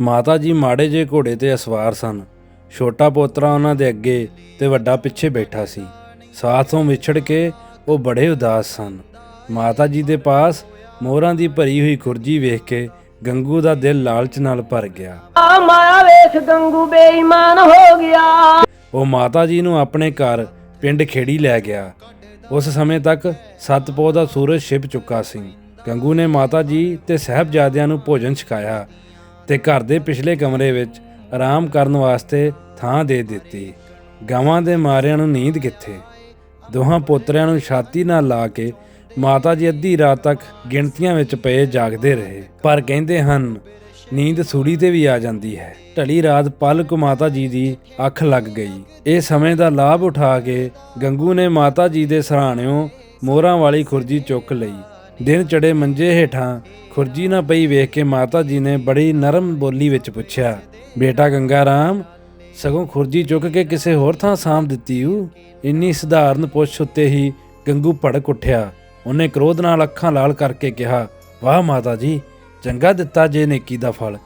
ਮਾਤਾ ਜੀ ਮਾੜੇ ਜੇ ਘੋੜੇ ਤੇ ਅਸਵਾਰ ਸਨ। ਛੋਟਾ ਪੋਤਰਾ ਉਹਨਾਂ ਦੇ ਅੱਗੇ ਤੇ ਵੱਡਾ ਪਿੱਛੇ ਬੈਠਾ ਸੀ। ਸਾਥੋਂ ਵਿਛੜ ਕੇ ਉਹ ਬੜੇ ਉਦਾਸ ਸਨ। ਮਾਤਾ ਜੀ ਦੇ ਪਾਸ ਮੋਹਰਾਂ ਦੀ ਭਰੀ ਹੋਈ ਖੁਰਜੀ ਵੇਖ ਕੇ ਗੰਗੂ ਦਾ ਦਿਲ ਲਾਲਚ ਨਾਲ ਭਰ ਗਿਆ। ਆ ਮਾਇਆ ਵੇਖ ਗੰਗੂ ਬੇਈਮਾਨ ਹੋ ਗਿਆ। ਉਹ ਮਾਤਾ ਜੀ ਨੂੰ ਆਪਣੇ ਘਰ ਪਿੰਡ ਖੇੜੀ ਲੈ ਗਿਆ। ਉਸ ਸਮੇਂ ਤੱਕ ਸਤਪੋ ਦਾ ਸੂਰਜ ਛਿਪ ਚੁੱਕਾ ਸੀ। ਗੰਗੂ ਨੇ ਮਾਤਾ ਜੀ ਤੇ ਸਹਿਬਜ਼ਾਦਿਆਂ ਨੂੰ ਭੋਜਨ ਛਕਾਇਆ। ਤੇ ਘਰ ਦੇ ਪਿਛਲੇ ਕਮਰੇ ਵਿੱਚ ਆਰਾਮ ਕਰਨ ਵਾਸਤੇ ਥਾਂ ਦੇ ਦਿੱਤੀ। ਗਾਵਾਂ ਦੇ ਮਾਰਿਆਂ ਨੂੰ ਨੀਂਦ ਕਿੱਥੇ? ਦੋਹਾਂ ਪੋਤਰਿਆਂ ਨੂੰ ਛਾਤੀ ਨਾਲ ਲਾ ਕੇ ਮਾਤਾ ਜੀ ਅੱਧੀ ਰਾਤ ਤੱਕ ਗਿਣਤੀਆਂ ਵਿੱਚ ਪਏ ਜਾਗਦੇ ਰਹੇ। ਪਰ ਕਹਿੰਦੇ ਹਨ, ਨੀਂਦ ਸੂੜੀ ਤੇ ਵੀ ਆ ਜਾਂਦੀ ਹੈ। ਢਲੀ ਰਾਤ ਪਲਕ ਮਾਤਾ ਜੀ ਦੀ ਅੱਖ ਲੱਗ ਗਈ। ਇਹ ਸਮੇਂ ਦਾ ਲਾਭ ਉਠਾ ਕੇ ਗੰਗੂ ਨੇ ਮਾਤਾ ਜੀ ਦੇ ਸਰਾਣਿਓਂ ਮੋਹਰਾਂ ਵਾਲੀ ਖੁਰਜੀ ਚੁੱਕ ਲਈ। ਦਿਨ ਚੜੇ ਮੰਜੇ ਹੇਠਾਂ ਖੁਰਜੀ ਨਾ ਪਈ ਵੇਖ ਕੇ ਮਾਤਾ ਜੀ ਨੇ ਬੜੀ ਨਰਮ ਬੋਲੀ ਵਿੱਚ ਪੁੱਛਿਆ, ਬੇਟਾ ਗੰਗਾ ਰਾਮ, ਸਗੋਂ ਖੁਰਜੀ ਚੁੱਕ ਕੇ ਕਿਸੇ ਹੋਰ ਥਾਂ ਸਾਂਭ ਦਿੱਤੀ ਊ? ਇੰਨੀ ਸਧਾਰਨ ਪੁੱਛ ਉੱਤੇ ਹੀ ਗੰਗੂ ਭੜਕ ਉੱਠਿਆ। ਉਹਨੇ ਕ੍ਰੋਧ ਨਾਲ ਅੱਖਾਂ ਲਾਲ ਕਰਕੇ ਕਿਹਾ, ਵਾਹ ਮਾਤਾ ਜੀ, ਚੰਗਾ ਦਿੱਤਾ ਜੇ ਨੇਕੀ ਦਾ ਫਲ।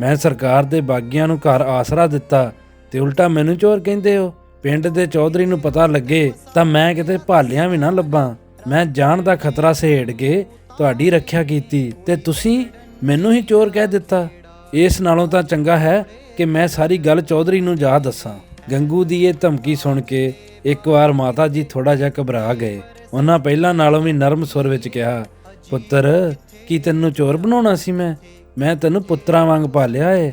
ਮੈਂ ਸਰਕਾਰ ਦੇ ਬਾਗੀਆਂ ਨੂੰ ਘਰ ਆਸਰਾ ਦਿੱਤਾ ਤੇ ਉਲਟਾ ਮੈਨੂੰ ਚੋਰ ਕਹਿੰਦੇ ਹੋ? ਪਿੰਡ ਦੇ ਚੌਧਰੀ ਨੂੰ ਪਤਾ ਲੱਗੇ ਤਾਂ ਮੈਂ ਕਿਤੇ ਭਾਲਿਆਂ ਵੀ ਨਾ ਲੱਭਾਂ। ਮੈਂ ਜਾਨ ਦਾ ਖਤਰਾ ਸਹੇੜ ਕੇ ਤੁਹਾਡੀ ਰੱਖਿਆ ਕੀਤੀ ਤੇ ਤੁਸੀਂ ਮੈਨੂੰ ਹੀ ਚੋਰ ਕਹਿ ਦਿੱਤਾ। ਇਸ ਨਾਲੋਂ ਤਾਂ ਚੰਗਾ ਹੈ ਕਿ ਮੈਂ ਸਾਰੀ ਗੱਲ ਚੌਧਰੀ ਨੂੰ ਜਾ ਦੱਸਾਂ। ਗੰਗੂ ਦੀ ਇਹ ਧਮਕੀ ਸੁਣ ਕੇ ਇੱਕ ਵਾਰ ਮਾਤਾ ਜੀ ਥੋੜਾ ਜਿਹਾ ਘਬਰਾ ਗਏ। ਉਹਨਾਂ ਪਹਿਲਾਂ ਨਾਲੋਂ ਵੀ ਨਰਮ ਸੁਰ ਵਿੱਚ ਕਿਹਾ, ਪੁੱਤਰ, ਕੀ ਤੈਨੂੰ ਚੋਰ ਬਣਾਉਣਾ ਸੀ ਮੈਂ? ਮੈਂ ਤੈਨੂੰ ਪੁੱਤਰਾਂ ਵਾਂਗ ਪਾਲਿਆ ਏ।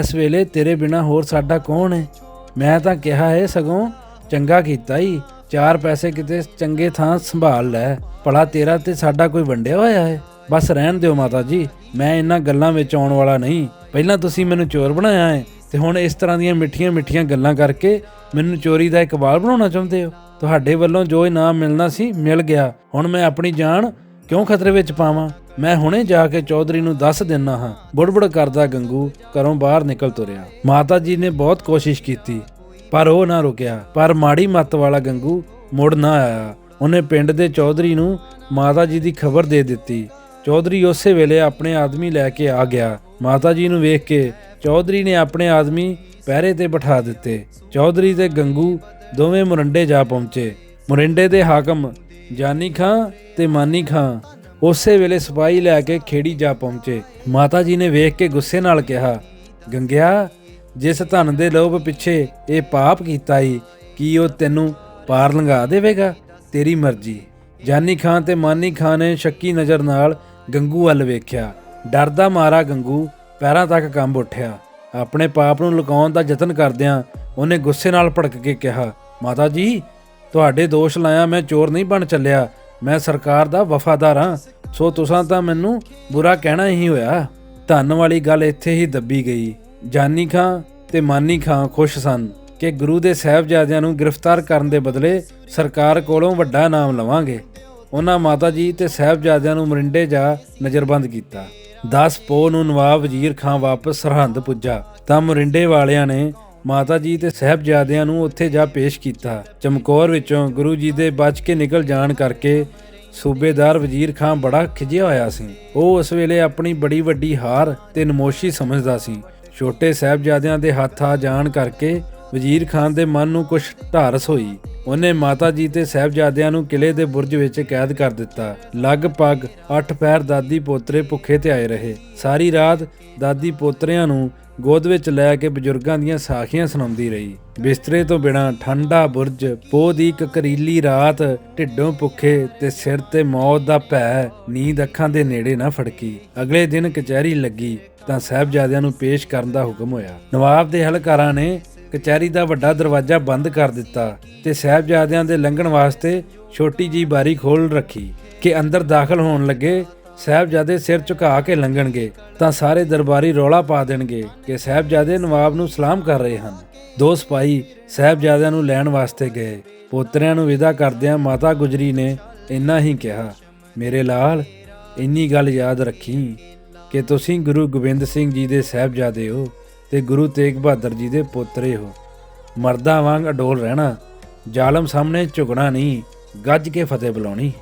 ਇਸ ਵੇਲੇ ਤੇਰੇ ਬਿਨਾ ਹੋਰ ਸਾਡਾ ਕੌਣ ਏ? ਮੈਂ ਤਾਂ ਕਿਹਾ ਏ ਸਗੋਂ ਚੰਗਾ ਕੀਤਾ ਈ। ਚਾਰ ਪੈਸੇ ਕਿਤੇ ਚੰਗੇ ਥਾਂ ਸੰਭਾਲ ਲੈ। ਭਲਾ ਤੇਰਾ ਤੇ ਸਾਡਾ ਕੋਈ ਵੰਡਿਆ ਹੋਇਆ ਹੈ? ਬਸ ਰਹਿਣ ਦਿਓ ਮਾਤਾ ਜੀ, ਮੈਂ ਇਹਨਾਂ ਗੱਲਾਂ ਵਿੱਚ ਆਉਣ ਵਾਲਾ ਨਹੀਂ। ਪਹਿਲਾਂ ਤੁਸੀਂ ਮੈਨੂੰ ਚੋਰ ਬਣਾਇਆ ਹੈ ਤੇ ਹੁਣ ਇਸ ਤਰ੍ਹਾਂ ਦੀਆਂ ਮਿੱਠੀਆਂ ਮਿੱਠੀਆਂ ਗੱਲਾਂ ਕਰਕੇ ਮੈਨੂੰ ਚੋਰੀ ਦਾ ਇਕਬਾਲ ਬਣਾਉਣਾ ਚਾਹੁੰਦੇ ਹੋ? ਤੁਹਾਡੇ ਵੱਲੋਂ ਜੋ ਇਨਾਮ ਮਿਲਣਾ ਸੀ, ਮਿਲ ਗਿਆ। ਹੁਣ ਮੈਂ ਆਪਣੀ ਜਾਨ ਕਿਉਂ ਖਤਰੇ ਵਿੱਚ ਪਾਵਾਂ? ਮੈਂ ਹੁਣੇ ਜਾ ਕੇ ਚੌਧਰੀ ਨੂੰ ਦੱਸ ਦਿੰਨਾ ਹਾਂ। ਬੁੜਬੁੜ ਕਰਦਾ ਗੰਗੂ, ਘਰੋਂ ਬਾਹਰ ਨਿਕਲ ਤੁਰਿਆ। ਮਾਤਾ ਜੀ ਨੇ ਬਹੁਤ ਕੋਸ਼ਿਸ਼ ਕੀਤੀ। ਪਰ ਉਹ ਨਾ ਰੁਕਿਆ। ਪਰ ਮਾੜੀ ਮੱਤ ਵਾਲਾ ਗੰਗੂ ਮੁੜ ਨਾ ਆਇਆ। ਉਹਨੇ ਪਿੰਡ ਦੇ ਚੌਧਰੀ ਨੂੰ ਮਾਤਾ ਜੀ ਦੀ ਖਬਰ ਦੇ ਦਿੱਤੀ। ਚੌਧਰੀ ਉਸੇ ਵੇਲੇ ਆਪਣੇ ਆਦਮੀ ਲੈ ਕੇ ਆ ਗਿਆ। ਮਾਤਾ ਜੀ ਨੂੰ ਵੇਖ ਕੇ ਚੌਧਰੀ ਨੇ ਆਪਣੇ ਆਦਮੀ ਪਹਿਰੇ ਤੇ ਬਿਠਾ ਦਿੱਤੇ। ਚੌਧਰੀ ਤੇ ਗੰਗੂ ਦੋਵੇਂ ਮੁਰੰਡੇ ਜਾ ਪਹੁੰਚੇ। ਮੁਰਿੰਡੇ ਦੇ ਹਾਕਮ ਜਾਨੀ ਖਾਂ ਤੇ ਮਾਨੀ ਖਾਂ ਉਸੇ ਵੇਲੇ ਸਿਪਾਹੀ ਲੈ ਕੇ ਖੇੜੀ ਜਾ ਪਹੁੰਚੇ। ਮਾਤਾ ਜੀ ਨੇ ਵੇਖ ਕੇ ਗੁੱਸੇ ਨਾਲ ਕਿਹਾ, ਗੰਗਿਆ ਜਿਸ ਧਨ ਦੇ ਲੋਭ ਪਿੱਛੇ ਇਹ ਪਾਪ ਕੀਤਾ ਈ, ਕੀ ਉਹ ਤੈਨੂੰ ਪਾਰ ਲੰਘਾ ਦੇਵੇਗਾ? ਤੇਰੀ ਮਰਜ਼ੀ। ਜਾਨੀ ਖਾਂ ਤੇ ਮਾਨੀ ਖਾਂ ਨੇ ਸ਼ੱਕੀ ਨਜ਼ਰ ਨਾਲ ਗੰਗੂ ਵੱਲ ਵੇਖਿਆ। ਡਰਦਾ ਮਾਰਾ ਗੰਗੂ ਪੈਰਾਂ ਤੱਕ ਕੰਬ ਉੱਠਿਆ। ਆਪਣੇ ਪਾਪ ਨੂੰ ਲੁਕਾਉਣ ਦਾ ਯਤਨ ਕਰਦਿਆਂ ਉਹਨੇ ਗੁੱਸੇ ਨਾਲ ਭੜਕ ਕੇ ਕਿਹਾ, ਮਾਤਾ ਜੀ, ਤੁਹਾਡੇ ਦੋਸ਼ ਲਾਇਆ ਮੈਂ ਚੋਰ ਨਹੀਂ ਬਣ ਚੱਲਿਆ। ਮੈਂ ਸਰਕਾਰ ਦਾ ਵਫਾਦਾਰ ਹਾਂ ਸੋ ਤੁਸੀਂ ਤਾਂ ਮੈਨੂੰ ਬੁਰਾ ਕਹਿਣਾ ਹੀ ਹੋਇਆ। ਧੰਨ ਵਾਲੀ ਗੱਲ ਇੱਥੇ ਹੀ ਦੱਬੀ ਗਈ। ਜਾਨੀ ਖਾਂ ਤੇ ਮਾਨੀ ਖਾਂ ਖੁਸ਼ ਸਨ ਕਿ ਗੁਰੂ ਦੇ ਸਾਹਿਬਜ਼ਾਦਿਆਂ ਨੂੰ ਗ੍ਰਿਫਤਾਰ ਕਰਨ ਦੇ ਬਦਲੇ ਸਰਕਾਰ ਕੋਲੋਂ ਵੱਡਾ ਨਾਮ ਲਵਾਂਗੇ। ਉਹਨਾਂ ਮਾਤਾ ਜੀ ਤੇ ਸਾਹਿਬਜ਼ਾਦਿਆਂ ਨੂੰ ਮਰਿੰਡੇ ਜਾ ਨਜ਼ਰਬੰਦ ਕੀਤਾ। 10 ਪੋ ਨੂੰ ਨਵਾਬ ਵਜ਼ੀਰ ਖਾਂ ਵਾਪਸ ਸਰਹੰਦ ਪੁੱਜਾ। ਤਾਂ ਮਰਿੰਡੇ ਵਾਲਿਆਂ ਨੇ ਮਾਤਾ ਜੀ ਤੇ ਸਾਹਿਬਜ਼ਾਦਿਆਂ ਨੂੰ ਉੱਥੇ ਜਾ ਪੇਸ਼ ਕੀਤਾ। ਚਮਕੌਰ ਵਿੱਚੋਂ ਗੁਰੂ ਜੀ ਦੇ ਬਚ ਕੇ ਨਿਕਲ ਜਾਣ ਕਰਕੇ ਸੂਬੇਦਾਰ ਵਜ਼ੀਰ ਖਾਂ ਬੜਾ ਖਿਜਿਆ ਹੋਇਆ ਸੀ। ਉਹ ਉਸ ਵੇਲੇ ਆਪਣੀ ਬੜੀ ਵੱਡੀ ਹਾਰ ਤੇ ਨਮੋਸ਼ੀ ਸਮਝਦਾ ਸੀ। ਛੋਟੇ ਸਾਹਿਬਜ਼ਾਦਿਆਂ ਦੇ ਹੱਥ ਆ ਜਾਣ ਕਰਕੇ ਵਜ਼ੀਰ ਖਾਨ ਦੇ ਮਨ ਨੂੰ ਕੁਝ ਢਾਰਸ ਹੋਈ। ਉਹਨੇ ਮਾਤਾ ਜੀ ਤੇ ਸਾਹਿਬਜ਼ਾਦਿਆਂ ਨੂੰ ਕਿਲੇ ਦੇ ਬੁਰਜ ਵਿੱਚ ਕੈਦ ਕਰ ਦਿੱਤਾ। ਲਗਭਗ 8 ਪੈਰ ਦਾਦੀ ਪੋਤਰੇ ਭੁੱਖੇ ਤੇ ਆਏ ਰਹੇ। ਸਾਰੀ ਰਾਤ ਦਾਦੀ ਪੋਤਰਿਆਂ ਨੂੰ ਗੋਦ ਵਿੱਚ ਲੈ ਕੇ ਬਜ਼ੁਰਗਾਂ ਦੀਆਂ ਸਾਖੀਆਂ ਸੁਣਾਉਂਦੀ ਰਹੀ। ਬਿਸਤਰੇ ਤੋਂ ਬਿਨਾ ਠੰਡਾ ਬੁਰਜ, ਪੋਹ ਦੀ ਕਕਰੀਲੀ ਰਾਤ, ਢਿੱਡੋਂ ਭੁੱਖੇ ਤੇ ਸਿਰ ਤੇ ਮੌਤ ਦਾ ਭੈ, ਨੀਂਦ ਅੱਖਾਂ ਦੇ ਨੇੜੇ ਨਾ ਫੜਕੀ। ਅਗਲੇ ਦਿਨ ਕਚਹਿਰੀ ਲੱਗੀ। ਤਾਂ ਸਾਹਿਬਜ਼ਾਦਿਆਂ ਨੂੰ ਪੇਸ਼ ਕਰਨ ਦਾ ਹੁਕਮ ਹੋਇਆ। ਨਵਾਬ ਦੇ ਹਲਕਾਰਾਂ ਨੇ ਕਚਹਿਰੀ ਦਾ ਵੱਡਾ ਦਰਵਾਜ਼ਾ ਬੰਦ ਕਰ ਦਿੱਤਾ ਤੇ ਸਾਹਿਬਜ਼ਾਦਿਆਂ ਦੇ ਲੰਘਣ ਵਾਸਤੇ ਛੋਟੀ ਜੀ ਬਾਰੀ ਖੋਲ ਰੱਖੀ ਕਿ ਅੰਦਰ ਦਾਖਲ ਹੋਣ ਲੱਗੇ, ਸਾਹਿਬਜ਼ਾਦੇ ਸਿਰ ਝੁਕਾ ਕੇ ਲੰਘਣਗੇ ਤਾਂ ਸਾਰੇ ਦਰਬਾਰੀ ਰੌਲਾ ਪਾ ਦੇਣਗੇ ਕਿ ਸਾਹਿਬਜ਼ਾਦੇ ਨਵਾਬ ਨੂੰ ਸਲਾਮ ਕਰ ਰਹੇ ਹਨ। ਦੋ ਸਿਪਾਹੀ ਸਾਹਿਬਜ਼ਾਦਿਆਂ ਨੂੰ ਲੈਣ ਵਾਸਤੇ ਗਏ। ਪੋਤਰਿਆਂ ਨੂੰ ਵਿਦਾ ਕਰਦਿਆਂ ਮਾਤਾ ਗੁਜਰੀ ਨੇ ਇੰਨਾ ਹੀ ਕਿਹਾ, ਮੇਰੇ ਲਾਲ, ਇੰਨੀ ਗੱਲ ਯਾਦ ਰੱਖੀ। ਕਿ ਤੁਸੀਂ ਗੁਰੂ ਗੋਬਿੰਦ ਸਿੰਘ ਜੀ ਦੇ ਸਾਹਿਬਜ਼ਾਦੇ ਹੋ ਤੇ ਗੁਰੂ ਤੇਗ ਬਹਾਦਰ ਜੀ ਦੇ ਪੋਤਰੇ ਹੋ। ਮਰਦਾਂ ਵਾਂਗ ਅਡੋਲ ਰਹਿਣਾ, ਜ਼ਾਲਮ ਸਾਹਮਣੇ ਝੁਕਣਾ ਨਹੀਂ, ਗੱਜ ਕੇ ਫਤਿਹ ਬੁਲਾਉਣੀ।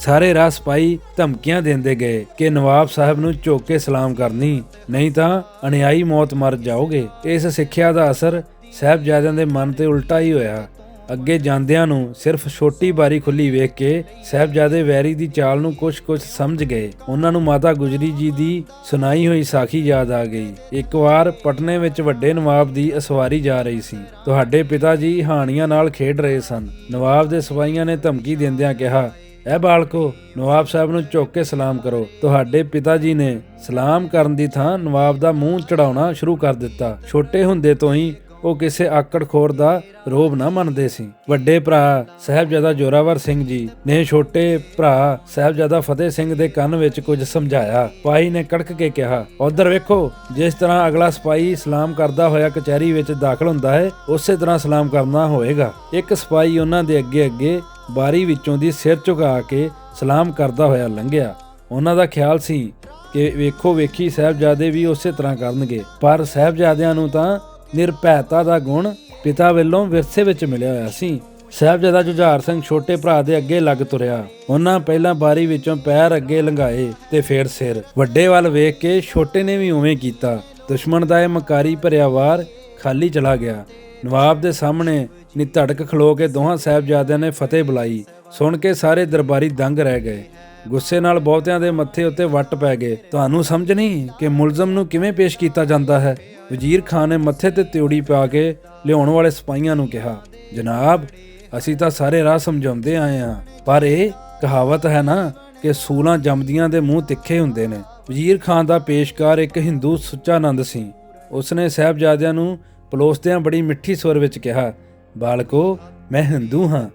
ਸਾਰੇ ਰਾਹ ਸਿਪਾਹੀ ਧਮਕੀਆਂ ਦਿੰਦੇ ਗਏ ਕਿ ਨਵਾਬ ਸਾਹਿਬ ਨੂੰ ਝੁੱਕ ਕੇ ਸਲਾਮ ਕਰਨੀ, ਨਹੀਂ ਤਾਂ ਅਨਿਆਈ ਮੌਤ ਮਰ ਜਾਓਗੇ। ਇਸ ਸਿੱਖਿਆ ਦਾ ਅਸਰ ਸਾਹਿਬਜ਼ਾਦਿਆਂ ਦੇ ਮਨ ਤੇ ਉਲਟਾ ਹੀ ਹੋਇਆ। ਅੱਗੇ ਜਾਂਦਿਆਂ ਨੂੰ ਸਿਰਫ ਛੋਟੀ ਬਾਰੀ ਖੁੱਲੀ ਵੇਖ ਕੇ ਸਾਹਿਬਜ਼ਾਦੇ ਵੈਰੀ ਦੀ ਚਾਲ ਨੂੰ ਕੁਝ-ਕੁਝ ਸਮਝ ਗਏ। ਉਹਨਾਂ ਨੂੰ ਮਾਤਾ ਗੁਜਰੀ ਜੀ ਦੀ ਸੁਣਾਈ ਹੋਈ ਸਾਖੀ ਯਾਦ ਆ ਗਈ। ਇੱਕ ਵਾਰ ਪਟਨੇ ਵਿੱਚ ਵੱਡੇ ਨਵਾਬ ਦੀ ਅਸਵਾਰੀ ਜਾ ਰਹੀ ਸੀ। ਤੁਹਾਡੇ ਪਿਤਾ ਜੀ ਹਾਣੀਆਂ ਨਾਲ ਖੇਡ ਰਹੇ ਸਨ। ਨਵਾਬ ਦੇ ਸਿਪਾਹੀਆਂ ਨੇ ਧਮਕੀ ਦਿੰਦਿਆਂ ਕਿਹਾ, ਐ ਬਾਲਕੋ, ਨਵਾਬ ਸਾਹਿਬ ਨੂੰ ਝੁੱਕ ਕੇ ਸਲਾਮ ਕਰੋ। ਤੁਹਾਡੇ ਪਿਤਾ ਜੀ ਨੇ ਸਲਾਮ ਕਰਨ ਦੀ ਥਾਂ ਨਵਾਬ ਦਾ ਮੂੰਹ ਚੜਾਉਣਾ ਸ਼ੁਰੂ ਕਰ ਦਿੱਤਾ। ਛੋਟੇ ਹੁੰਦੇ ਤੋਂ ਹੀ ਉਹ ਕਿਸੇ ਆਕੜਖੋਰ ਦਾ ਰੋਬ ਨਾ ਮੰਨਦੇ ਸੀ। ਵੱਡੇ ਭਰਾ ਸਾਹਿਬਜ਼ਾਦਾ ਜੋਰਾਵਰ ਸਿੰਘ ਜੀ ਨੇ ਛੋਟੇ ਭਰਾ ਸਾਹਿਬਜ਼ਾਦਾ ਫਤਿਹ ਸਿੰਘ ਦੇ ਕੰਨ ਵਿੱਚ ਕੁਝ ਸਮਝਾਇਆ। ਪਾਈ ਨੇ ਕੜਕ ਕੇ ਕਿਹਾ, ਉਧਰ ਵੇਖੋ, ਜਿਸ ਤਰ੍ਹਾਂ ਅਗਲਾ ਸਿਪਾਹੀ ਸਲਾਮ ਕਰਦਾ ਹੋਇਆ ਕਚਹਿਰੀ ਵਿੱਚ ਦਾਖਲ ਹੁੰਦਾ ਹੈ, ਉਸੇ ਤਰ੍ਹਾਂ ਸਲਾਮ ਕਰਨਾ ਹੋਏਗਾ। ਇੱਕ ਸਿਪਾਹੀ ਉਹਨਾਂ ਦੇ ਅੱਗੇ ਅੱਗੇ ਬਾਰੀ ਵਿੱਚੋਂ ਦੀ ਸਿਰ ਝੁਕਾ ਕੇ ਸਲਾਮ ਕਰਦਾ ਹੋਇਆ ਲੰਘਿਆ। ਉਹਨਾਂ ਦਾ ਖਿਆਲ ਸੀ ਕਿ ਵੇਖੋ ਵੇਖੀ ਸਾਹਿਬਜ਼ਾਦੇ ਵੀ ਉਸੇ ਤਰ੍ਹਾਂ ਕਰਨਗੇ। ਪਰ ਸਾਹਿਬਜ਼ਾਦਿਆਂ ਨੂੰ ਤਾਂ ਨਿਰਭੈਤਾ ਦਾ ਗੁਣ ਪਿਤਾ ਵੱਲੋਂ ਵਿਰਸੇ ਵਿੱਚ ਮਿਲਿਆ ਹੋਇਆ ਸੀ। ਸਾਹਿਬਜ਼ਾਦਾ ਜੁਝਾਰ ਸਿੰਘ ਛੋਟੇ ਭਰਾ ਦੇ ਅੱਗੇ ਲੱਗ ਤੁਰਿਆ। ਉਹਨਾਂ ਪਹਿਲਾਂ ਬਾਰੀ ਵਿੱਚੋਂ ਪੈਰ ਅੱਗੇ ਲੰਘਾਏ ਤੇ ਫੇਰ ਸਿਰ। ਵੱਡੇ ਵੱਲ ਵੇਖ ਕੇ ਛੋਟੇ ਨੇ ਵੀ ਉਵੇਂ ਕੀਤਾ। ਦੁਸ਼ਮਣ ਦਾ ਇਹ ਮਕਾਰੀ ਭਰਿਆ ਵਾਰ ਖਾਲੀ ਚਲਾ ਗਿਆ। ਨਵਾਬ ਦੇ ਸਾਹਮਣੇ ਨਿਧੜਕ ਖਲੋ ਕੇ ਦੋਹਾਂ ਸਾਹਿਬਜ਼ਾਦਿਆਂ ਨੇ ਫਤਿਹ ਬੁਲਾਈ। ਸੁਣ ਕੇ ਸਾਰੇ ਦਰਬਾਰੀ ਦੰਗ ਰਹਿ ਗਏ। ਗੁੱਸੇ ਨਾਲ ਬਹੁਤਿਆਂ ਦੇ ਮੱਥੇ ਉੱਤੇ ਵੱਟ ਪੈ ਗਏ। ਤੁਹਾਨੂੰ ਸਮਝ ਨਹੀਂ ਕਿ ਮੁਲਜ਼ਮ ਨੂੰ ਕਿਵੇਂ ਪੇਸ਼ ਕੀਤਾ ਜਾਂਦਾ ਹੈ? ਵਜ਼ੀਰ ਖਾਨ ਨੇ ਮੱਥੇ ਤੇ ਤਿਉੜੀ ਪਾ ਕੇ ਲਿਆਉਣ ਵਾਲੇ ਸਿਪਾਹੀਆਂ ਨੂੰ ਕਿਹਾ, ਜਨਾਬ, ਅਸੀਂ ਤਾਂ ਸਾਰੇ ਰਾਹ ਸਮਝਾਉਂਦੇ ਆਏ ਹਾਂ, ਪਰ ਇਹ ਕਹਾਵਤ ਹੈ ਨਾ ਕਿ ਸੂਲਾਂ ਜੰਮਦੀਆਂ ਦੇ ਮੂੰਹ ਤਿੱਖੇ ਹੁੰਦੇ ਨੇ। ਵਜ਼ੀਰ ਖਾਨ ਦਾ ਪੇਸ਼ਕਾਰ ਇੱਕ ਹਿੰਦੂ ਸੁੱਚਾਨੰਦ ਸੀ। ਉਸਨੇ ਸਾਹਿਬਜ਼ਾਦਿਆਂ ਨੂੰ ਪਲੋਸਦਿਆਂ ਬੜੀ ਮਿੱਠੀ ਸੁਰ ਵਿੱਚ ਕਿਹਾ, ਬਾਲਕੋ, ਮੈਂ ਹਿੰਦੂ ਹਾਂ।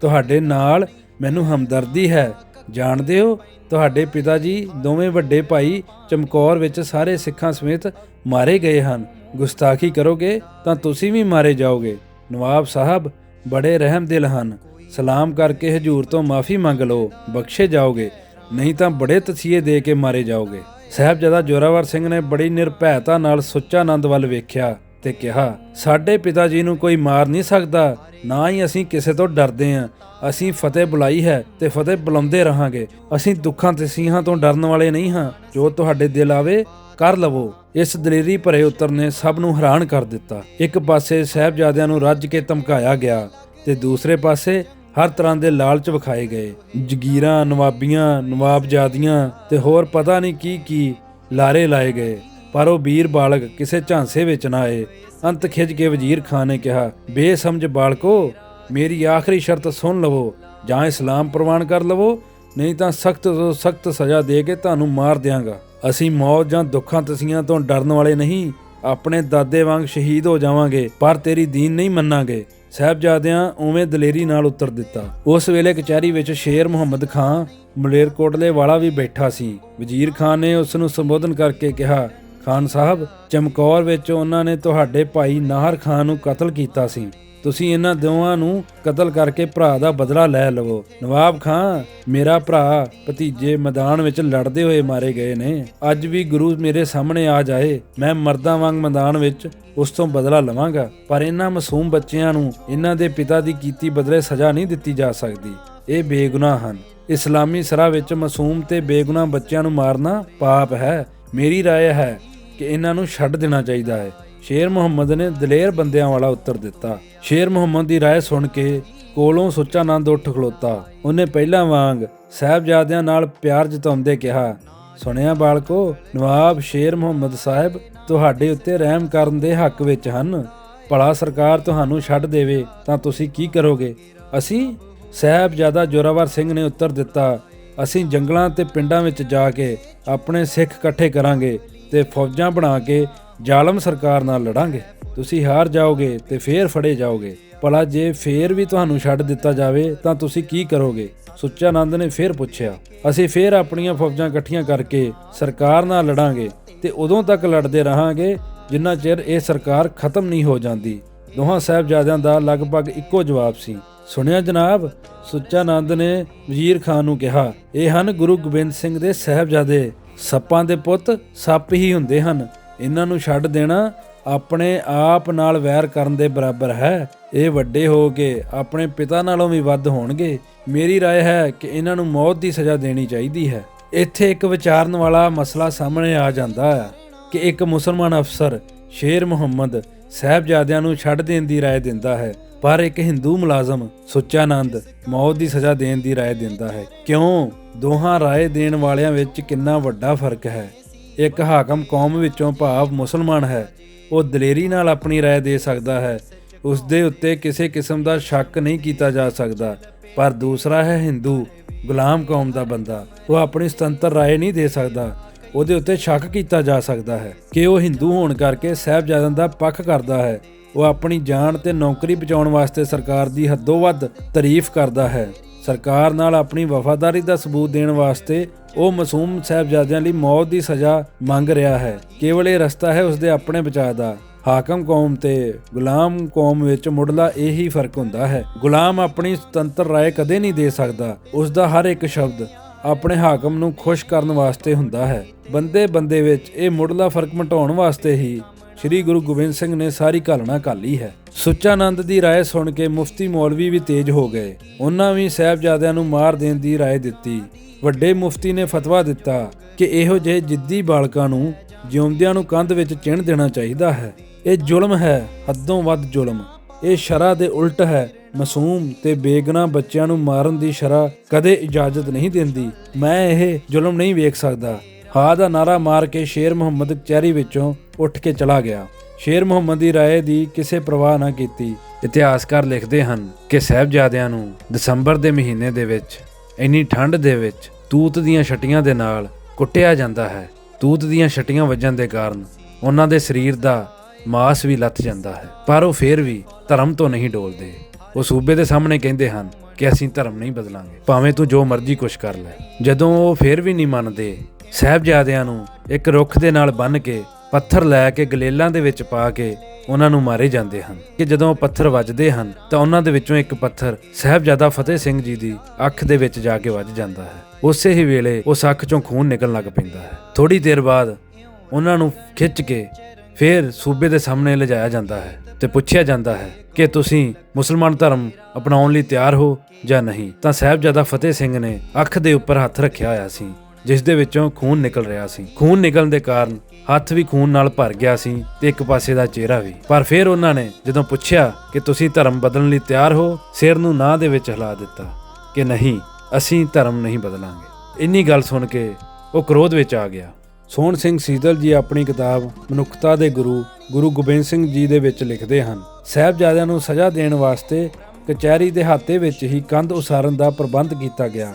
ਤੁਹਾਡੇ ਨਾਲ ਮੈਨੂੰ ਹਮਦਰਦੀ ਹੈ ਜਾਣਦੇ ਹੋ? ਤੁਹਾਡੇ ਪਿਤਾ ਜੀ ਦੋਵੇਂ ਵੱਡੇ ਭਾਈ ਚਮਕੌਰ ਵਿੱਚ ਸਾਰੇ ਸਿੱਖਾਂ ਸਮੇਤ ਮਾਰੇ ਗਏ ਹਨ। ਗੁਸਤਾਖੀ ਕਰੋਗੇ ਤਾਂ ਤੁਸੀਂ ਵੀ ਮਾਰੇ ਜਾਓਗੇ। ਨਵਾਬ ਸਾਹਿਬ ਬੜੇ ਰਹਿਮ ਦਿਲ ਹਨ। ਸਲਾਮ ਕਰਕੇ ਹਜੂਰ ਤੋਂ ਮਾਫੀ ਮੰਗ ਲਓ, ਬਖਸ਼ੇ ਜਾਓਗੇ, ਨਹੀਂ ਤਾਂ ਬੜੇ ਤਸੀਹੇ ਦੇ ਕੇ ਮਾਰੇ ਜਾਓਗੇ। ਸਾਹਿਬਜ਼ਾਦਾ ਜੋਰਾਵਰ ਸਿੰਘ ਨੇ ਬੜੀ ਨਿਰਭੈਤਾ ਨਾਲ ਸੁੱਚਾਨੰਦ ਵੱਲ ਵੇਖਿਆ। ਤੇ ਕਿਹਾ, ਸਾਡੇ ਪਿਤਾ ਜੀ ਨੂੰ ਕੋਈ ਮਾਰ ਨਹੀਂ ਸਕਦਾ, ਨਾ ਹੀ ਅਸੀਂ ਕਿਸੇ ਤੋਂ ਡਰਦੇ ਹਾਂ ਅਸੀਂ ਫਤਿਹ ਬੁਲਾਈ ਹੈ ਤੇ ਫਤਿਹ ਬੁਲਾਉਂਦੇ ਰਹਾਂਗੇ। ਅਸੀਂ ਦੁੱਖਾਂ ਤੇ ਸੀਹਾਂ ਤੋਂ ਡਰਨ ਵਾਲੇ ਨਹੀਂ ਹਾਂ। ਜੋ ਤੁਹਾਡੇ ਦਿਲ ਆਵੇ, ਕਰ ਲਵੋ। ਇਸ ਦਲੇਰੀ ਭਰੇ ਉੱਤਰ ਨੇ ਸਭ ਨੂੰ ਹੈਰਾਨ ਕਰ ਦਿੱਤਾ। ਇੱਕ ਪਾਸੇ ਸਾਹਿਬਜ਼ਾਦਿਆਂ ਨੂੰ ਰੱਜ ਕੇ ਧਮਕਾਇਆ ਗਿਆ ਤੇ ਦੂਸਰੇ ਪਾਸੇ ਹਰ ਤਰ੍ਹਾਂ ਦੇ ਲਾਲਚ ਵਿਖਾਏ ਗਏ। ਜਗੀਰਾਂ, ਨਵਾਬੀਆਂ, ਨਵਾਬਜ਼ਾਦੀਆਂ ਤੇ ਹੋਰ ਪਤਾ ਨਹੀਂ ਕੀ ਕੀ ਲਾਰੇ ਲਾਏ ਗਏ। ਪਰ ਉਹ ਵੀਰ ਬਾਲਕ ਕਿਸੇ ਝਾਂਸੇ ਵਿੱਚ ਨਾ ਆਏ। ਅੰਤ ਖਿੱਚ ਕੇ ਵਜ਼ੀਰ ਖਾਨ ਨੇ ਕਿਹਾ, ਬੇਸਮਝ ਬਾਲਕੋ, ਮੇਰੀ ਆਖਰੀ ਸ਼ਰਤ ਸੁਣ ਲਵੋ, ਜਾਂ ਇਸਲਾਮ ਪ੍ਰਵਾਨ ਕਰ ਲਵੋ, ਨਹੀਂ ਤਾਂ ਸਖਤ ਤੋਂ ਸਖਤ ਸਜ਼ਾ ਦੇ ਕੇ ਤੁਹਾਨੂੰ ਮਾਰ ਦਿਆਂਗਾ। ਅਸੀਂ ਮੌਤ ਜਾਂ ਦੁੱਖਾਂ ਤਸੀਆਂ ਤੋਂ ਡਰਨ ਵਾਲੇ ਨਹੀਂ, ਆਪਣੇ ਦਾਦੇ ਵਾਂਗ ਸ਼ਹੀਦ ਹੋ ਜਾਵਾਂਗੇ, ਪਰ ਤੇਰੀ ਦੀਨ ਨਹੀਂ ਮੰਨਾਂਗੇ। ਸਾਹਿਬਜ਼ਾਦਿਆਂ ਉਵੇਂ ਦਲੇਰੀ ਨਾਲ ਉੱਤਰ ਦਿੱਤਾ। ਉਸ ਵੇਲੇ ਕਚਹਿਰੀ ਵਿੱਚ ਸ਼ੇਰ ਮੁਹੰਮਦ ਖਾਨ, ਮਲੇਰਕੋਟਲੇ ਵਾਲਾ ਵੀ ਬੈਠਾ ਸੀ। ਵਜ਼ੀਰ ਖਾਨ ਨੇ ਉਸ ਨੂੰ ਸੰਬੋਧਨ ਕਰਕੇ ਕਿਹਾ ਖਾਨ ਸਾਹਿਬ ਚਮਕੌਰ ਵਿੱਚ ਉਹਨਾਂ ਨੇ ਤੁਹਾਡੇ ਭਾਈ ਨਾਹਰ ਖਾਨ ਨੂੰ ਕਤਲ ਕੀਤਾ ਸੀ ਤੁਸੀਂ ਇਹਨਾਂ ਦੋਵਾਂ ਨੂੰ ਕਤਲ ਕਰਕੇ ਭਰਾ ਦਾ ਬਦਲਾ ਲੈ ਲਵੋ ਨਵਾਬ ਖਾਨ ਮੇਰਾ ਭਰਾ ਭਤੀਜੇ ਮੈਦਾਨ ਵਿੱਚ ਲੜਦੇ ਹੋਏ ਮਾਰੇ ਗਏ ਨੇ ਅੱਜ ਵੀ ਗੁਰੂ ਮੇਰੇ ਸਾਹਮਣੇ ਆ ਜਾਏ ਮੈਂ ਮਰਦਾਂ ਵਾਂਗ ਮੈਦਾਨ ਵਿੱਚ ਉਸ ਤੋਂ ਬਦਲਾ ਲਵਾਂਗਾ ਪਰ ਇਹਨਾਂ ਮਾਸੂਮ ਬੱਚਿਆਂ ਨੂੰ ਇਹਨਾਂ ਦੇ ਪਿਤਾ ਦੀ ਕੀਤੀ ਬਦਲੇ ਸਜ਼ਾ ਨਹੀਂ ਦਿੱਤੀ ਜਾ ਸਕਦੀ ਇਹ ਬੇਗੁਨਾਹ ਹਨ ਇਸਲਾਮੀ ਸਰਾ ਵਿੱਚ ਮਾਸੂਮ ਤੇ ਬੇਗੁਨਾਹ ਬੱਚਿਆਂ ਨੂੰ ਮਾਰਨਾ ਪਾਪ ਹੈ ਮੇਰੀ رائے ਹੈ ਕਿ ਇਹਨਾਂ ਨੂੰ ਛੱਡ ਦੇਣਾ ਚਾਹੀਦਾ ਹੈ ਸ਼ੇਰ ਮੁਹੰਮਦ ਨੇ ਦਲੇਰ ਬੰਦਿਆਂ ਵਾਲਾ ਉੱਤਰ ਦਿੱਤਾ ਸ਼ੇਰ ਮੁਹੰਮਦ ਦੀ رائے ਸੁਣ ਕੇ ਕੋਲੋਂ ਸੁੱਚਾਨੰਦ ਉੱਠ ਖਲੋਤਾ ਉਹਨੇ ਪਹਿਲਾਂ ਵਾਂਗ ਸਾਹਿਬਜ਼ਾਦਿਆਂ ਨਾਲ ਪਿਆਰ ਜਤਾਉਂਦੇ ਕਿਹਾ ਸੁਣਿਆ ਬਾਲਕੋ ਨਵਾਬ ਸ਼ੇਰ ਮੁਹੰਮਦ ਸਾਹਿਬ ਤੁਹਾਡੇ ਉੱਤੇ ਰਹਿਮ ਕਰਨ ਦੇ ਹੱਕ ਵਿੱਚ ਹਨ ਭਲਾ ਸਰਕਾਰ ਤੁਹਾਨੂੰ ਛੱਡ ਦੇਵੇ ਤਾਂ ਤੁਸੀਂ ਕੀ ਕਰੋਗੇ ਅਸੀਂ ਸਾਹਿਬਜ਼ਾਦਾ ਜੋਰਾਵਰ ਸਿੰਘ ਨੇ ਉੱਤਰ ਦਿੱਤਾ ਅਸੀਂ ਜੰਗਲਾਂ ਤੇ ਪਿੰਡਾਂ ਵਿੱਚ ਜਾ ਕੇ ਆਪਣੇ ਸਿੱਖ ਇਕੱਠੇ ਕਰਾਂਗੇ ਤੇ ਫੌਜਾਂ ਬਣਾ ਕੇ ਜ਼ਾਲਮ ਸਰਕਾਰ ਨਾਲ ਲੜਾਂਗੇ। ਤੁਸੀਂ ਹਾਰ ਜਾਓਗੇ ਤੇ ਫੇਰ ਫੜੇ ਜਾਓਗੇ। ਭਲਾ ਜੇ ਫੇਰ ਵੀ ਤੁਹਾਨੂੰ ਛੱਡ ਦਿੱਤਾ ਜਾਵੇ, ਤਾਂ ਤੁਸੀਂ ਕੀ ਕਰੋਗੇ? ਸੁੱਚਾਨੰਦ ਨੇ ਫੇਰ ਪੁੱਛਿਆ, ਅਸੀਂ ਫੇਰ ਆਪਣੀਆਂ ਫੌਜਾਂ ਇਕੱਠੀਆਂ ਕਰਕੇ ਸਰਕਾਰ ਨਾਲ ਲੜਾਂਗੇ ਤੇ ਉਦੋਂ ਤੱਕ ਲੜਦੇ ਰਹਾਂਗੇ ਜਿੰਨਾ ਚਿਰ ਇਹ ਸਰਕਾਰ ਖਤਮ ਨਹੀਂ ਹੋ ਜਾਂਦੀ। ਦੋਹਾਂ ਸਾਹਿਬਜ਼ਾਦਿਆਂ ਦਾ ਲਗਭਗ ਇੱਕੋ ਜਵਾਬ ਸੀ। ਸੁਣਿਆ ਜਨਾਬ? ਸੁੱਚਾਨੰਦ ਨੇ ਵਜ਼ੀਰ ਖਾਨ ਨੂੰ ਕਿਹਾ, ਇਹ ਹਨ ਗੁਰੂ ਗੋਬਿੰਦ ਸਿੰਘ ਦੇ ਸਾਹਿਬਜ਼ਾਦੇ। ਸੱਪਾਂ ਦੇ ਪੁੱਤ ਸੱਪ ਹੀ ਹੁੰਦੇ ਹਨ ਇਹਨਾਂ ਨੂੰ ਛੱਡ ਦੇਣਾ ਆਪਣੇ ਆਪ ਨਾਲ ਵੈਰ ਕਰਨ ਦੇ ਬਰਾਬਰ ਹੈ ਇਹ ਵੱਡੇ ਹੋ ਕੇ ਆਪਣੇ ਪਿਤਾ ਨਾਲੋਂ ਵੀ ਵੱਧ ਹੋਣਗੇ ਮੇਰੀ رائے ਹੈ ਕਿ ਇਹਨਾਂ ਨੂੰ ਮੌਤ ਦੀ ਸਜ਼ਾ ਦੇਣੀ ਚਾਹੀਦੀ ਹੈ ਇੱਥੇ ਇੱਕ ਵਿਚਾਰਨ ਵਾਲਾ ਮਸਲਾ ਸਾਹਮਣੇ ਆ ਜਾਂਦਾ ਹੈ ਕਿ ਇੱਕ ਮੁਸਲਮਾਨ ਅਫਸਰ ਸ਼ੇਰ ਮੁਹੰਮਦ ਸਾਹਿਬਜ਼ਾਦਿਆਂ ਨੂੰ ਛੱਡ ਦੇਣ ਦੀ رائے ਦਿੰਦਾ ਹੈ ਪਰ ਇੱਕ ਹਿੰਦੂ ਮੁਲਾਜ਼ਮ ਸੁੱਚਾਨੰਦ ਮੌਤ ਦੀ ਸਜ਼ਾ ਦੇਣ ਦੀ رائے ਦਿੰਦਾ ਹੈ ਕਿਉਂ ਦੋਹਾਂ رائے ਦੇਣ ਵਾਲਿਆਂ ਵਿੱਚ ਕਿੰਨਾ ਵੱਡਾ ਫਰਕ ਹੈ ਇੱਕ ਹਾਕਮ ਕੌਮ ਵਿੱਚੋਂ ਭਾਵ ਮੁਸਲਮਾਨ ਹੈ ਉਹ ਦਲੇਰੀ ਨਾਲ ਆਪਣੀ رائے ਦੇ ਸਕਦਾ ਹੈ ਉਸ ਦੇ ਉੱਤੇ ਕਿਸੇ ਕਿਸਮ ਦਾ ਸ਼ੱਕ ਨਹੀਂ ਕੀਤਾ ਜਾ ਸਕਦਾ ਪਰ ਦੂਸਰਾ ਹੈ ਹਿੰਦੂ ਗੁਲਾਮ ਕੌਮ ਦਾ ਬੰਦਾ ਉਹ ਆਪਣੀ ਸੁਤੰਤਰ رائے ਨਹੀਂ ਦੇ ਸਕਦਾ ਉਹਦੇ ਉੱਤੇ ਸ਼ੱਕ ਕੀਤਾ ਜਾ ਸਕਦਾ ਹੈ ਕਿ ਉਹ ਹਿੰਦੂ ਹੋਣ ਕਰਕੇ ਸਾਹਿਬਜ਼ਾਦਿਆਂ ਦਾ ਪੱਖ ਕਰਦਾ ਹੈ ਉਹ ਆਪਣੀ ਜਾਨ ਤੇ ਨੌਕਰੀ ਬਚਾਉਣ ਵਾਸਤੇ ਸਰਕਾਰ ਦੀ ਹੱਦੋਂ ਵੱਧ ਤਾਰੀਫ ਕਰਦਾ ਹੈ। ਸਰਕਾਰ ਨਾਲ ਆਪਣੀ ਵਫਾਦਾਰੀ ਦਾ ਸਬੂਤ ਦੇਣ ਵਾਸਤੇ ਉਹ ਮਾਸੂਮ ਸਾਹਿਬਜ਼ਾਦਿਆਂ ਲਈ ਮੌਤ ਦੀ ਸਜ਼ਾ ਮੰਗ ਰਿਹਾ ਹੈ। ਕੇਵਲ ਇਹ ਰਸਤਾ ਹੈ ਉਸਦੇ ਆਪਣੇ ਬਚਾਅ ਦਾ। ਹਾਕਮ ਕੌਮ ਤੇ ਗੁਲਾਮ ਕੌਮ ਵਿੱਚ ਮੁੱਢਲਾ ਇਹੀ ਫ਼ਰਕ ਹੁੰਦਾ ਹੈ। ਗੁਲਾਮ ਆਪਣੀ ਸੁਤੰਤਰ ਰਾਏ ਕਦੇ ਨਹੀਂ ਦੇ ਸਕਦਾ। ਉਸ ਦਾ ਹਰ ਇੱਕ ਸ਼ਬਦ ਆਪਣੇ ਹਾਕਮ ਨੂੰ ਖੁਸ਼ ਕਰਨ ਵਾਸਤੇ ਹੁੰਦਾ ਹੈ। ਬੰਦੇ ਬੰਦੇ ਵਿੱਚ ਇਹ ਮੁੱਢਲਾ ਫ਼ਰਕ ਮਿਟਾਉਣ ਵਾਸਤੇ ਹੀ ਸ੍ਰੀ ਗੁਰੂ ਗੋਬਿੰਦ ਸਿੰਘ ਨੇ ਸਾਰੀ ਘਾਲਣਾ ਘਾਲੀ ਹੈ। ਸੁੱਚਾਨੰਦ ਦੀ ਰਾਏ ਸੁਣ ਕੇ ਮੁਫਤੀ ਮੌਲਵੀ ਵੀ ਤੇਜ਼ ਹੋ ਗਏ। ਉਹਨਾਂ ਵੀ ਸਾਹਿਬਜ਼ਾਦਿਆਂ ਨੂੰ ਮਾਰ ਦੇਣ ਦੀ ਰਾਏ ਦਿੱਤੀ। ਵੱਡੇ ਮੁਫਤੀ ਨੇ ਫਤਵਾ ਦਿੱਤਾ ਕਿ ਇਹੋ ਜਿਹੇ ਜਿੱਦੀ ਬਾਲਕਾਂ ਨੂੰ ਜਿਉਂਦਿਆਂ ਨੂੰ ਕੰਧ ਵਿੱਚ ਚਿਣ ਦੇਣਾ ਚਾਹੀਦਾ ਹੈ। ਇਹ ਜ਼ੁਲਮ ਹੈ, ਹੱਦੋਂ ਵੱਧ ਜ਼ੁਲਮ। ਇਹ ਸ਼ਰਾ ਦੇ ਉਲਟ ਹੈ, ਮਾਸੂਮ ਤੇ ਬੇਗਨਾ ਬੱਚਿਆਂ ਨੂੰ ਮਾਰਨ ਦੀ ਸ਼ਰਾ ਕਦੇ ਇਜਾਜ਼ਤ ਨਹੀਂ ਦਿੰਦੀ। ਮੈਂ ਇਹ ਜ਼ੁਲਮ ਨਹੀਂ ਵੇਖ ਸਕਦਾ। ਹਾ ਦਾ ਨਾਰਾ ਮਾਰ ਕੇ ਸ਼ੇਰ ਮੁਹੰਮਦ ਕਚਹਿਰੀ ਵਿੱਚੋਂ ਉੱਠ ਕੇ ਚਲਾ ਗਿਆ। ਸ਼ੇਰ ਮੁਹੰਮਦ ਦੀ ਰਾਏ ਦੀ ਕਿਸੇ ਪ੍ਰਵਾਹ ਨਾ ਕੀਤੀ। ਇਤਿਹਾਸਕਾਰ ਲਿਖਦੇ ਹਨ ਕਿ ਸਹਿਬਜ਼ਾਦਿਆਂ ਨੂੰ ਦਸੰਬਰ ਦੇ ਮਹੀਨੇ ਦੇ ਵਿੱਚ, ਇੰਨੀ ਠੰਡ ਦੇ ਵਿੱਚ ਤੂਤ ਦੀਆਂ ਛਟੀਆਂ ਦੇ ਨਾਲ ਕੁੱਟਿਆ ਜਾਂਦਾ ਹੈ। ਤੂਤ ਦੀਆਂ ਛਟੀਆਂ ਵੱਜਣ ਦੇ ਕਾਰਨ ਉਹਨਾਂ ਦੇ ਸਰੀਰ ਦਾ ਮਾਸ ਵੀ ਲੱਥ ਜਾਂਦਾ ਹੈ। ਪਰ ਉਹ ਫੇਰ ਵੀ ਧਰਮ ਤੋਂ ਨਹੀਂ ਡੋਲਦੇ। ਉਹ ਸੂਬੇ ਦੇ ਸਾਹਮਣੇ ਕਹਿੰਦੇ ਹਨ ਕਿ ਅਸੀਂ ਧਰਮ ਨਹੀਂ ਬਦਲਾਂਗੇ। ਭਾਵੇਂ ਤੂੰ ਜੋ ਮਰਜ਼ੀ ਕੁਛ ਕਰ ਲੈ। ਜਦੋਂ ਉਹ ਫੇਰ ਵੀ ਨਹੀਂ ਮੰਨਦੇ ਸਹਿਬਜ਼ਾਦਿਆਂ ਨੂੰ ਇੱਕ ਰੁੱਖ ਦੇ ਨਾਲ ਬੰਨ੍ਹ ਕੇ, ਪੱਥਰ ਲੈ ਕੇ ਗਲੇਲਾਂ ਦੇ ਵਿੱਚ ਪਾ ਕੇ ਉਹਨਾਂ ਨੂੰ ਮਾਰੇ ਜਾਂਦੇ ਹਨ। ਕਿ ਜਦੋਂ ਉਹ ਪੱਥਰ ਵੱਜਦੇ ਹਨ, ਤਾਂ ਉਹਨਾਂ ਦੇ ਵਿੱਚੋਂ ਇੱਕ ਪੱਥਰ ਸਹਿਬਜ਼ਾਦਾ ਫਤਿਹ ਸਿੰਘ ਜੀ ਦੀ ਅੱਖ ਦੇ ਵਿੱਚ ਜਾ ਕੇ ਵੱਜ ਜਾਂਦਾ ਹੈ। ਉਸੇ ਹੀ ਵੇਲੇ ਉਸ ਅੱਖ ਚੋਂ ਖੂਨ ਨਿਕਲਣ ਲੱਗ ਪੈਂਦਾ ਹੈ। ਥੋੜੀ ਦੇਰ ਬਾਅਦ ਉਹਨਾਂ ਨੂੰ ਖਿੱਚ ਕੇ ਫਿਰ ਸੂਬੇ ਦੇ ਸਾਹਮਣੇ ਲਿਜਾਇਆ ਜਾਂਦਾ ਹੈ ਤੇ ਪੁੱਛਿਆ ਜਾਂਦਾ ਹੈ ਕਿ ਤੁਸੀਂ ਮੁਸਲਮਾਨ ਧਰਮ ਅਪਣਾਉਣ ਲਈ ਤਿਆਰ ਹੋ ਜਾਂ ਨਹੀਂ? ਤਾਂ ਸਾਹਿਬਜ਼ਾਦਾ ਫਤਿਹ ਸਿੰਘ ਨੇ ਅੱਖ ਦੇ ਉੱਪਰ ਹੱਥ ਰੱਖਿਆ ਹੋਇਆ ਸੀ। ਜਿਸ ਦੇ ਵਿੱਚੋਂ ਖੂਨ ਨਿਕਲ ਰਿਹਾ ਸੀ। ਖੂਨ ਨਿਕਲਣ ਦੇ ਕਾਰਨ ਹੱਥ ਵੀ ਖੂਨ ਨਾਲ ਭਰ ਗਿਆ ਸੀ ਤੇ ਇੱਕ ਪਾਸੇ ਦਾ ਚਿਹਰਾ ਵੀ। ਪਰ ਫਿਰ ਉਹਨਾਂ ਨੇ ਜਦੋਂ ਪੁੱਛਿਆ ਕਿ ਤੁਸੀਂ ਧਰਮ ਬਦਲਣ ਲਈ ਤਿਆਰ ਹੋ, ਸਿਰ ਨੂੰ ਨਾ ਦੇ ਵਿੱਚ ਹਿਲਾ ਦਿੱਤਾ ਕਿ ਨਹੀਂ, ਅਸੀਂ ਧਰਮ ਨਹੀਂ ਬਦਲਾਂਗੇ। ਇੰਨੀ ਗੱਲ ਸੁਣ ਕੇ ਉਹ ਕ੍ਰੋਧ ਵਿੱਚ ਆ ਗਿਆ। ਸੋਹਣ ਸਿੰਘ ਸੀਤਲ ਜੀ ਆਪਣੀ ਕਿਤਾਬ ਮਨੁੱਖਤਾ ਦੇ ਗੁਰੂ ਗੁਰੂ ਗੋਬਿੰਦ ਸਿੰਘ ਜੀ ਦੇ ਵਿੱਚ ਲਿਖਦੇ ਹਨ, ਸਾਹਿਬਜ਼ਾਦਿਆਂ ਨੂੰ ਸਜ਼ਾ ਦੇਣ ਵਾਸਤੇ ਕਚਹਿਰੀ ਦੇ ਹਾਤੇ ਵਿੱਚ ਹੀ ਕੰਧ ਉਸਾਰਨ ਦਾ ਪ੍ਰਬੰਧ ਕੀਤਾ ਗਿਆ।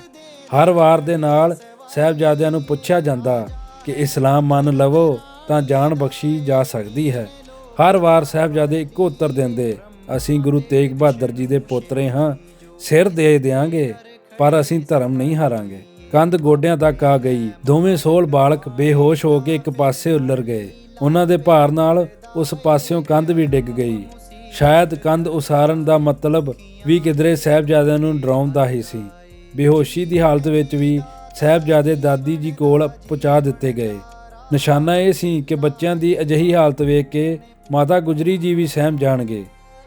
ਹਰ ਵਾਰ ਦੇ ਨਾਲ ਸਾਹਿਬਜ਼ਾਦਿਆਂ ਨੂੰ ਪੁੱਛਿਆ ਜਾਂਦਾ ਕਿ ਇਸਲਾਮ ਮੰਨ ਲਵੋ ਤਾਂ ਜਾਨ ਬਖਸ਼ੀ ਜਾ ਸਕਦੀ ਹੈ। ਹਰ ਵਾਰ ਸਾਹਿਬਜ਼ਾਦੇ ਇੱਕੋ ਉੱਤਰ ਦਿੰਦੇ, ਅਸੀਂ ਗੁਰੂ ਤੇਗ ਬਹਾਦਰ ਜੀ ਦੇ ਪੋਤਰੇ ਹਾਂ, ਸਿਰ ਦੇ ਦਿਆਂਗੇ, ਪਰ ਅਸੀਂ ਧਰਮ ਨਹੀਂ ਹਾਰਾਂਗੇ। ਕੰਧ ਗੋਡਿਆਂ ਤੱਕ ਆ ਗਈ। ਦੋਵੇਂ ਸੋਲ ਬਾਲਕ ਬੇਹੋਸ਼ ਹੋ ਕੇ ਇੱਕ ਪਾਸੇ ਉੱਲਰ ਗਏ। ਉਹਨਾਂ ਦੇ ਭਾਰ ਨਾਲ ਉਸ ਪਾਸਿਓਂ ਕੰਧ ਵੀ ਡਿੱਗ ਗਈ। ਸ਼ਾਇਦ ਕੰਧ ਉਸਾਰਨ ਦਾ ਮਤਲਬ ਵੀ ਕਿਧਰੇ ਸਾਹਿਬਜ਼ਾਦਿਆਂ ਨੂੰ ਡਰਾਉਣ ਦਾ ਹੀ ਸੀ। ਬੇਹੋਸ਼ੀ ਦੀ ਹਾਲਤ ਵਿੱਚ ਵੀ ਸਾਹਿਬਜ਼ਾਦੇ ਦਾਦੀ ਜੀ ਕੋਲ ਪਹੁੰਚਾ ਦਿੱਤੇ ਗਏ। ਨਿਸ਼ਾਨਾ ਇਹ ਸੀ ਕਿ ਬੱਚਿਆਂ ਦੀ ਅਜਿਹੀ ਹਾਲਤ ਵੇਖ ਕੇ ਮਾਤਾ ਗੁਜਰੀ ਜੀ ਵੀ ਸਹਿਮ ਜਾਣਗੇ।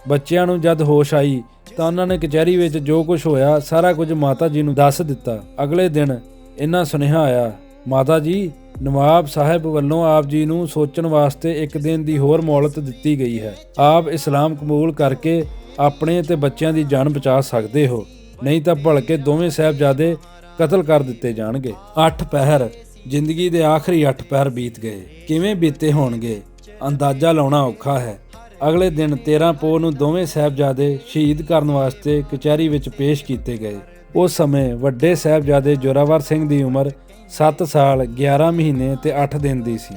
ਬੱਚਿਆਂ ਨੂੰ ਜਦ ਹੋਸ਼ ਆਈ ਤਾਂ ਉਹਨਾਂ ਨੇ ਕਚਹਿਰੀ ਵਿੱਚ ਜੋ ਕੁਝ ਹੋਇਆ, ਸਾਰਾ ਕੁਝ ਮਾਤਾ ਜੀ ਨੂੰ ਦੱਸ ਦਿੱਤਾ। ਅਗਲੇ ਦਿਨ ਇਹਨਾਂ ਸੁਨੇਹਾ ਆਇਆ, ਮਾਤਾ ਜੀ, ਨਵਾਬ ਸਾਹਿਬ ਵੱਲੋਂ ਆਪ ਜੀ ਨੂੰ ਸੋਚਣ ਵਾਸਤੇ ਇੱਕ ਦਿਨ ਦੀ ਹੋਰ ਮੌਲਤ ਦਿੱਤੀ ਗਈ ਹੈ। ਆਪ ਇਸਲਾਮ ਕਬੂਲ ਕਰਕੇ ਆਪਣੇ ਤੇ ਬੱਚਿਆਂ ਦੀ ਜਾਨ ਬਚਾ ਸਕਦੇ ਹੋ। ਨਹੀਂ ਤਾਂ ਭਲਕੇ ਦੋਵੇਂ ਸਾਹਿਬਜ਼ਾਦੇ ਕਤਲ ਕਰ ਦਿੱਤੇ ਜਾਣਗੇ। 8 ਪਹਿਰ, ਜ਼ਿੰਦਗੀ ਦੇ ਆਖਰੀ 8 ਪਹਿਰ ਬੀਤ ਗਏ। ਕਿਵੇਂ ਬੀਤੇ ਹੋਣਗੇ? ਅੰਦਾਜ਼ਾ ਲਾਉਣਾ ਔਖਾ ਹੈ। ਅਗਲੇ ਦਿਨ 13 ਪੋਹ ਨੂੰ ਦੋਵੇਂ ਸਾਹਿਬਜ਼ਾਦੇ ਸ਼ਹੀਦ ਕਰਨ ਵਾਸਤੇ ਕਚਹਿਰੀ ਵਿੱਚ ਪੇਸ਼ ਕੀਤੇ ਗਏ। ਉਸ ਸਮੇਂ ਵੱਡੇ ਸਾਹਿਬਜ਼ਾਦੇ ਜੋਰਾਵਰ ਸਿੰਘ ਦੀ ਉਮਰ 7 ਸਾਲ 11 ਮਹੀਨੇ ਤੇ 8 ਦਿਨ ਦੀ ਸੀ।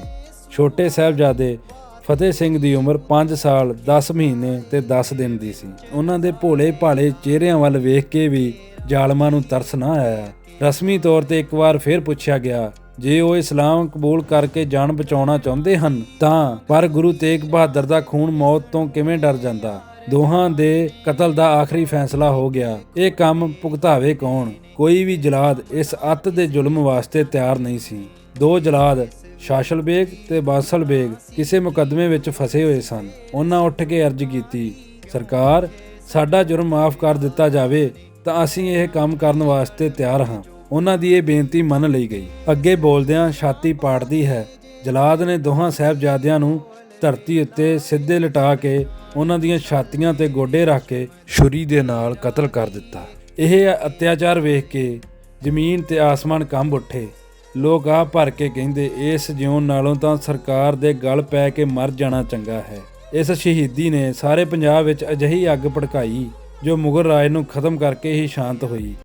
ਛੋਟੇ ਸਾਹਿਬਜ਼ਾਦੇ ਫਤਿਹ ਸਿੰਘ ਦੀ ਉਮਰ 5 ਸਾਲ 10 ਮਹੀਨੇ ਤੇ 10 ਦਿਨ ਦੀ ਸੀ। ਉਹਨਾਂ ਦੇ ਭੋਲੇ ਭਾਲੇ ਚਿਹਰਿਆਂ ਵੱਲ ਵੇਖ ਕੇ ਵੀ ਜ਼ਾਲਮਾਂ ਨੂੰ ਤਰਸ ਨਾ ਆਇਆ। ਰਸਮੀ ਤੌਰ ਤੇ ਇੱਕ ਵਾਰ ਫਿਰ ਪੁੱਛਿਆ ਗਿਆ, ਜੇ ਉਹ ਇਸਲਾਮ ਕਬੂਲ ਕਰਕੇ ਜਾਨ ਬਚਾਉਣਾ ਚਾਹੁੰਦੇ ਹਨ, ਤਾਂ ਪਰ ਗੁਰੂ ਤੇਗ ਬਹਾਦਰ ਦਾ ਖੂਨ ਮੌਤ ਤੋਂ ਕਿਵੇਂ ਡਰ ਜਾਂਦਾ? ਦੋਹਾਂ ਦੇ ਕਤਲ ਦਾ ਆਖਰੀ ਫੈਸਲਾ ਹੋ ਗਿਆ। ਇਹ ਕੰਮ ਭੁਗਤਾਵੇ ਕੌਣ? ਕੋਈ ਵੀ ਜਲਾਦ ਇਸ ਅੱਤ ਦੇ ਜ਼ੁਲਮ ਵਾਸਤੇ ਤਿਆਰ ਨਹੀਂ ਸੀ। ਦੋ ਜਲਾਦ, ਸ਼ਾਸ਼ਲ ਬੇਗ ਤੇ ਬਾਸਲ ਬੇਗ, ਕਿਸੇ ਮੁਕੱਦਮੇ ਵਿੱਚ ਫਸੇ ਹੋਏ ਸਨ। ਉਹਨਾਂ ਉੱਠ ਕੇ ਅਰਜ਼ ਕੀਤੀ, ਸਰਕਾਰ, ਸਾਡਾ ਜੁਰਮ ਮਾਫ ਕਰ ਦਿੱਤਾ ਜਾਵੇ, ਤਾਂ ਅਸੀਂ ਇਹ ਕੰਮ ਕਰਨ ਵਾਸਤੇ ਤਿਆਰ ਹਾਂ। ਉਹਨਾਂ ਦੀ ਇਹ ਬੇਨਤੀ ਮੰਨ ਲਈ ਗਈ। ਅੱਗੇ ਬੋਲਦਿਆਂ ਛਾਤੀ ਪਾੜਦੀ ਹੈ। ਜਲਾਦ ਨੇ ਦੋਹਾਂ ਸਾਹਿਬਜ਼ਾਦਿਆਂ ਨੂੰ ਧਰਤੀ ਉੱਤੇ ਸਿੱਧੇ ਲਟਾ ਕੇ ਉਹਨਾਂ ਦੀਆਂ ਛਾਤੀਆਂ ਤੇ ਗੋਡੇ ਰੱਖ ਕੇ ਛੁਰੀ ਦੇ ਨਾਲ ਕਤਲ ਕਰ ਦਿੱਤਾ। ਇਹ ਅਤਿਆਚਾਰ ਵੇਖ ਕੇ ਜ਼ਮੀਨ ਤੇ ਆਸਮਾਨ ਕੰਬ ਉੱਠੇ। ਲੋਕ ਆ ਭਰ ਕੇ ਕਹਿੰਦੇ, ਇਸ ਜਿਉਣ ਨਾਲੋਂ ਤਾਂ ਸਰਕਾਰ ਦੇ ਗਲ ਪੈ ਕੇ ਮਰ ਜਾਣਾ ਚੰਗਾ ਹੈ। ਇਸ ਸ਼ਹੀਦੀ ਨੇ ਸਾਰੇ ਪੰਜਾਬ ਵਿੱਚ ਅਜਿਹੀ ਅੱਗ ਭੜਕਾਈ, ਜੋ ਮੁਗਲ ਰਾਜ ਨੂੰ ਖਤਮ ਕਰਕੇ ਹੀ ਸ਼ਾਂਤ ਹੋਈ।